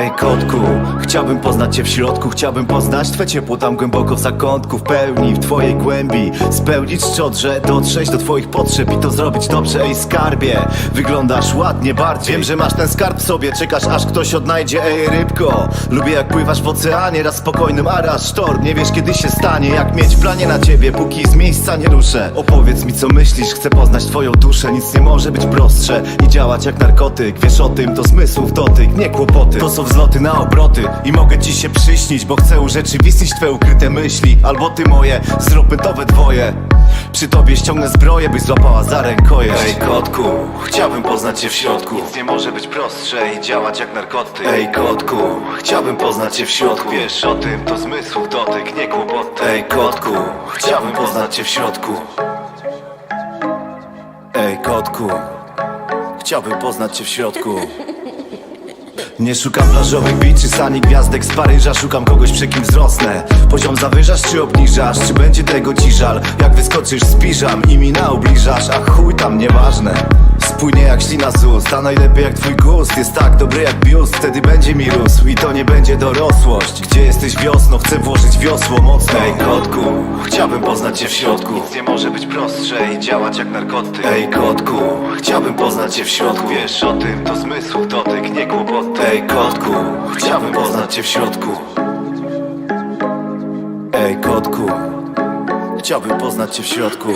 Ej kotku, chciałbym poznać cię w środku Chciałbym poznać twe ciepło tam głęboko w zakątku W pełni, w twojej głębi. Spełnić szczodrze, dotrzeć do twoich potrzeb I to zrobić dobrze, ej skarbie Wyglądasz ładnie bardziej. Wiem, że masz ten skarb w sobie Czekasz aż ktoś odnajdzie, ej rybko Lubię jak pływasz w oceanie Raz spokojnym, a raz sztorm. Nie wiesz kiedy się stanie Jak mieć planie na ciebie Póki z miejsca nie ruszę. Opowiedz mi co myślisz, chcę poznać twoją duszę Nic nie może być prostsze I działać jak narkotyk. Wiesz o tym, to zmysłów dotyk, nie kłopoty. To wzloty na obroty I mogę ci się przyśnić Bo chcę urzeczywistnić twe ukryte myśli Albo ty moje, zróbmy to we dwoje przy tobie ściągnę zbroję, byś złapała za rękojeść Ej kotku, chciałbym poznać cię w środku. Nic nie może być prostsze i działać jak narkotyk. Ej kotku, chciałbym poznać cię w środku. Wiesz o tym, to zmysłów dotyk, nie kłopoty Ej kotku, chciałbym poznać cię w środku. Ej kotku, chciałbym poznać cię w środku nie szukam plażowych beaches ani gwiazdek z Paryża. Szukam kogoś przy kim wzrosnę. Poziom zawyżasz czy obniżasz? Czy będzie tego ci żal? Jak wyskoczysz z piżam i mi naubliżasz A chuj tam nieważne. Spójnie jak ślina z ust A najlepiej jak twój gust. Jest tak dobry jak biust Wtedy będzie mi rósł. I to nie będzie dorosłość. Gdzie jesteś wiosno? Chcę włożyć wiosło mocno Ej kotku, chciałbym poznać cię w środku. Nic nie może być prostsze i działać jak narkotyk. Ej kotku, chciałbym poznać cię w środku. Wiesz o tym, to nie kłopoty Ej kotku, chciałbym poznać cię w środku. Ej kotku, chciałbym poznać cię w środku.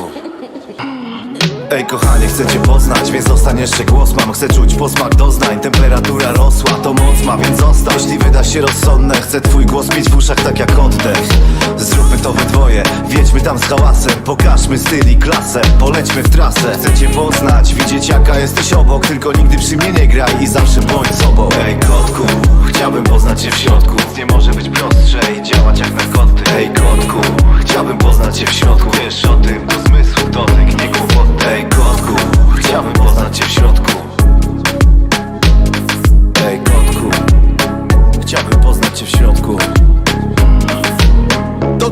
Ej kochanie, chcę cię poznać, więc zostań jeszcze głos. Mam Chcę czuć posmak doznań, temperatura rosła Się rozsądne, chcę twój głos mieć w uszach tak jak oddech. Zróbmy to we dwoje, wiedźmy tam z hałasem. Pokażmy styl i klasę, polećmy w trasę. Chcę cię poznać, widzieć jaka jesteś obok. Tylko nigdy przy mnie nie graj i zawsze bądź sobą Ej kotku, chciałbym poznać cię w środku. Nie może być prostsze i działać jak narkotyk. Ej kotku, chciałbym poznać cię w środku. Wiesz o tym,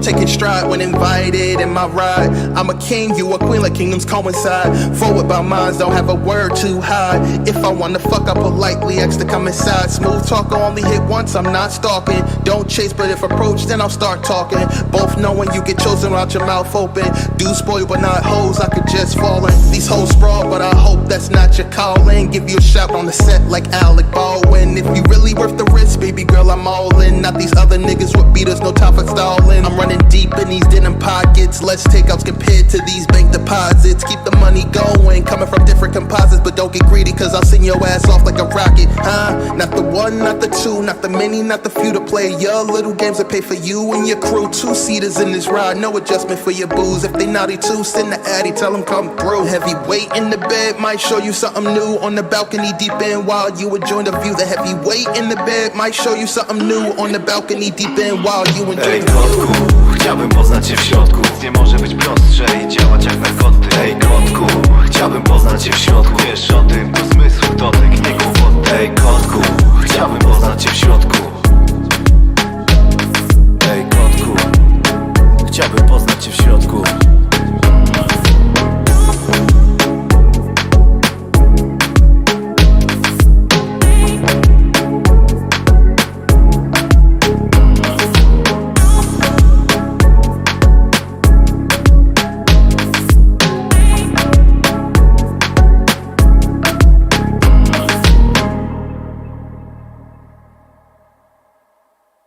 Take it stride when invited in my ride. I'm a king, you a queen, like kingdoms coincide. Forward by minds, don't have a word too high. If I wanna fuck I politely, ask to come inside. Smooth talk, only hit once, I'm not stalking. Don't chase, but if approached, then I'll start talking. Both knowing you get chosen out your mouth open. Do spoil, but not hoes, I could just fall in. These hoes sprawl, but I hope that's not your calling. Give you a shout on the set like Alec Baldwin. If you really worth the risk, baby girl, I'm all in. Not these other niggas with beaters, no time for stalling. I'm running deep in these denim pockets. Less takeouts compared to these bank deposits. Keep the money going, coming from different composites, but don't get greedy, cause I'll send your ass off like a rocket, huh? Not the one, not the two, not the many, not the few to play your little games that pay for you and your crew. Two seaters in this ride, no adjustment for your booze. If they naughty too, send the addy, tell them come through. Heavy weight in the bed might show you something new on the balcony deep in while you enjoy the view. The heavy weight in the bed might show you something new on the balcony deep in while you enjoy the view. Chciałbym poznać cię w środku. Nic nie może być